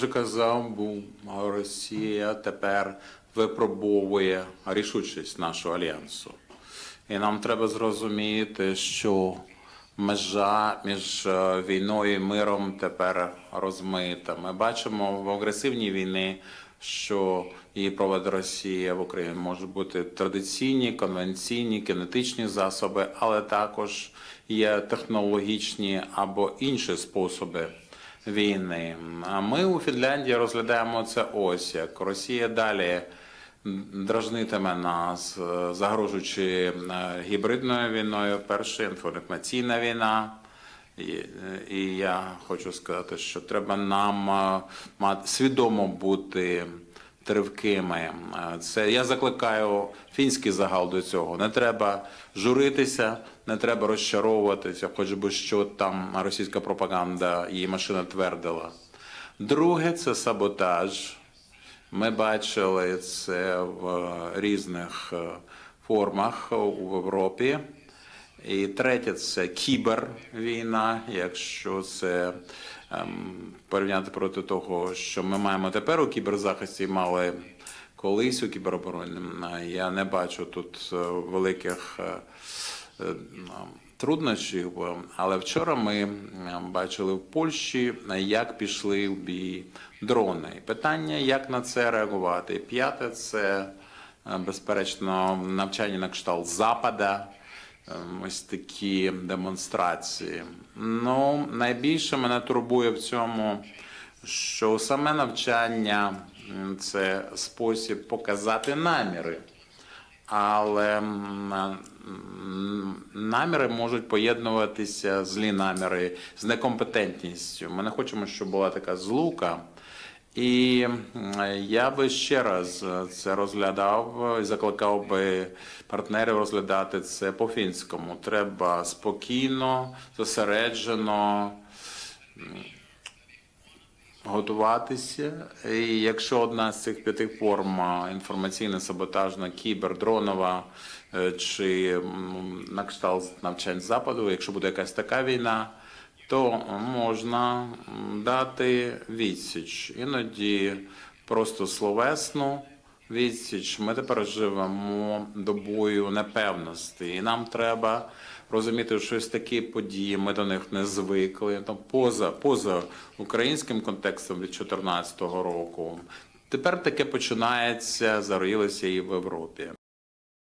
вже казав, був Росія тепер випробовує рішучість нашого альянсу. І нам треба зрозуміти, що межа між е, війною і миром тепер розмита. Ми бачимо в агресивній війні, що її проводить Росія в Україні можуть бути традиційні, конвенційні, кинетичні засоби, але також є технологічні або інші способи війни. А ми у Фінляндії розглядаємо це ось як Росія далі дражнитиме нас, е, загрожуючи е, гібридною війною, перша інформаційна війна. І, і я хочу сказати, що треба нам е, мати свідомо бути тривкими. Е, Це я закликаю фінський загал до цього. Не треба журитися, не треба розчаровуватися, хоч би що там російська пропаганда її машина твердила. Друге це саботаж. Ми бачили це в різних е, формах у Європі. І третє це кібервійна, якщо це порівняти проти того, що ми маємо тепер у кіберзахисті, мали колись у кіберобороні. Е, Я не бачу тут е, великих е, е, труднощів, але вчора ми е, бачили в Польщі, як пішли в бій дрони. Питання, як на це реагувати. П'яте це безперечно навчання на кшталт Запада. Е, Ось такі демонстрації. Ну, найбільше мене турбує в цьому, що саме навчання це спосіб показати наміри. Але наміри можуть поєднуватися злі наміри з некомпетентністю. Ми не хочемо, щоб була така злука. І я би ще раз це розглядав і закликав би партнерів розглядати це по-фінському. Треба спокійно, зосереджено готуватися. І якщо одна з цих п'яти форм інформаційна, саботажна, кібер, дронова е, чи на кшталт навчань западу, якщо буде якась така війна, то можна дати відсіч. Іноді просто словесну відсіч. Ми тепер живемо добою непевності, і нам треба розуміти, що ось такі події, ми до них не звикли. Там поза, поза українським контекстом від 2014 року. Тепер таке починається, зароїлося і в Європі.